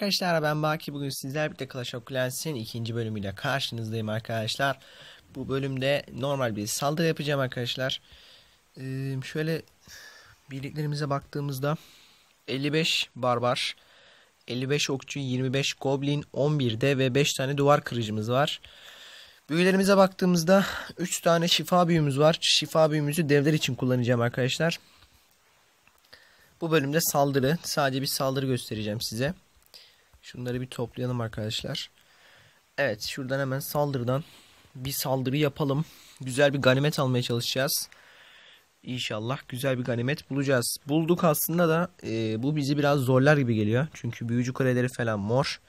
arkadaşlar ben Baki bugün sizler birlikte Clash of Clans'in ikinci bölümüyle karşınızdayım arkadaşlar. Bu bölümde normal bir saldırı yapacağım arkadaşlar. Ee, şöyle birliklerimize baktığımızda 55 barbar, 55 okçu, 25 goblin, 11 de ve 5 tane duvar kırıcımız var. Büyülerimize baktığımızda 3 tane şifa büyümüz var. Şifa büyümüzü devler için kullanacağım arkadaşlar. Bu bölümde saldırı. Sadece bir saldırı göstereceğim size. Şunları bir toplayalım arkadaşlar. Evet şuradan hemen saldırıdan bir saldırı yapalım. Güzel bir ganimet almaya çalışacağız. İnşallah güzel bir ganimet bulacağız. Bulduk aslında da e, bu bizi biraz zorlar gibi geliyor. Çünkü büyücü kuleleri falan mor.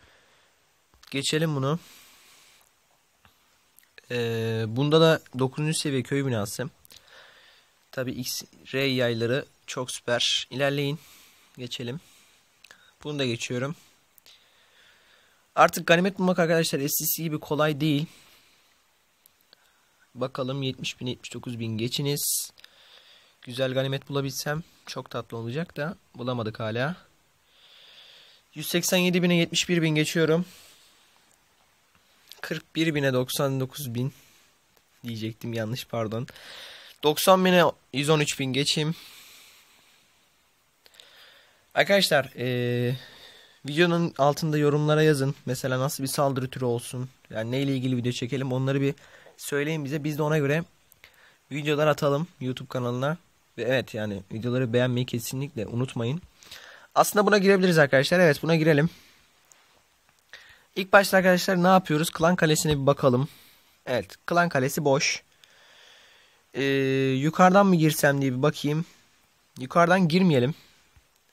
Geçelim bunu. E, bunda da 9. seviye köy binası. Tabi X-ray yayları çok süper. İlerleyin. Geçelim. Bunu da geçiyorum. Artık ganimet bulmak arkadaşlar eskisi gibi kolay değil. Bakalım 70 bin 79 bin geçiniz. Güzel ganimet bulabilsem çok tatlı olacak da bulamadık hala. 187 bine 71 bin geçiyorum. 41 bine 99 bin diyecektim yanlış pardon. 90 bine 113 bin geçeyim. Arkadaşlar ee, videonun altında yorumlara yazın. Mesela nasıl bir saldırı türü olsun. Yani neyle ilgili video çekelim onları bir söyleyin bize. Biz de ona göre videolar atalım YouTube kanalına. Ve evet yani videoları beğenmeyi kesinlikle unutmayın. Aslında buna girebiliriz arkadaşlar. Evet buna girelim. İlk başta arkadaşlar ne yapıyoruz? Klan kalesine bir bakalım. Evet klan kalesi boş. Ee, yukarıdan mı girsem diye bir bakayım. Yukarıdan girmeyelim.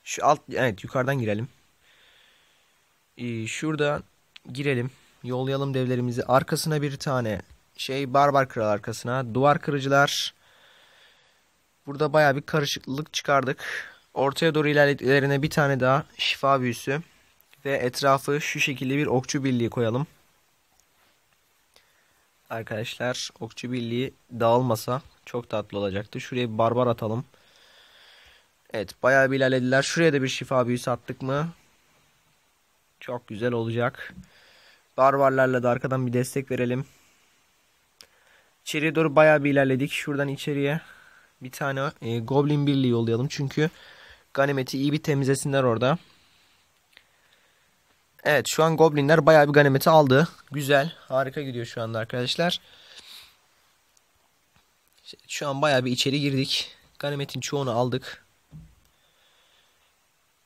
Şu alt evet yukarıdan girelim. Ee, şurada girelim. Yollayalım devlerimizi. Arkasına bir tane şey barbar kral arkasına. Duvar kırıcılar. Burada baya bir karışıklık çıkardık. Ortaya doğru ilerlediklerine bir tane daha şifa büyüsü. Ve etrafı şu şekilde bir okçu birliği koyalım. Arkadaşlar okçu birliği dağılmasa çok tatlı olacaktı. Şuraya bir barbar atalım. Evet bayağı bir ilerlediler. Şuraya da bir şifa büyüsü attık mı? Çok güzel olacak. Barbarlarla da arkadan bir destek verelim. İçeriye doğru bayağı bir ilerledik. Şuradan içeriye bir tane e, Goblin birliği yollayalım. Çünkü ganimeti iyi bir temizlesinler orada. Evet şu an Goblinler bayağı bir ganimeti aldı. Güzel. Harika gidiyor şu anda arkadaşlar. Şu an bayağı bir içeri girdik. Ganimetin çoğunu aldık.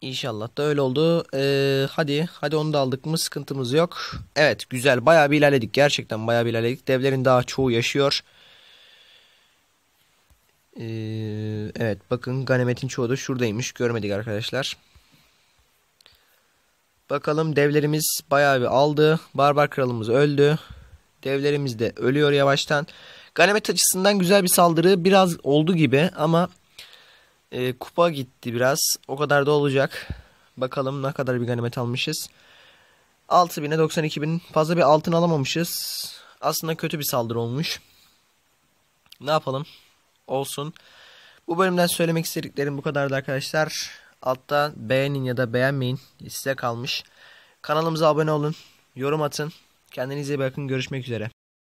İnşallah da öyle oldu. Ee, hadi hadi onu da aldık mı sıkıntımız yok. Evet güzel bayağı bir ilerledik. Gerçekten bayağı bir ilerledik. Devlerin daha çoğu yaşıyor. Ee, evet bakın ganimetin çoğu da şuradaymış. Görmedik arkadaşlar. Bakalım devlerimiz bayağı bir aldı. Barbar kralımız öldü. Devlerimiz de ölüyor yavaştan. Ganimet açısından güzel bir saldırı biraz oldu gibi ama e, kupa gitti biraz. O kadar da olacak. Bakalım ne kadar bir ganimet almışız. 6000'e 92.000 fazla bir altın alamamışız. Aslında kötü bir saldırı olmuş. Ne yapalım? Olsun. Bu bölümden söylemek istediklerim bu kadardı arkadaşlar. Altta beğenin ya da beğenmeyin. Size kalmış. Kanalımıza abone olun. Yorum atın. Kendinize bakın. Görüşmek üzere.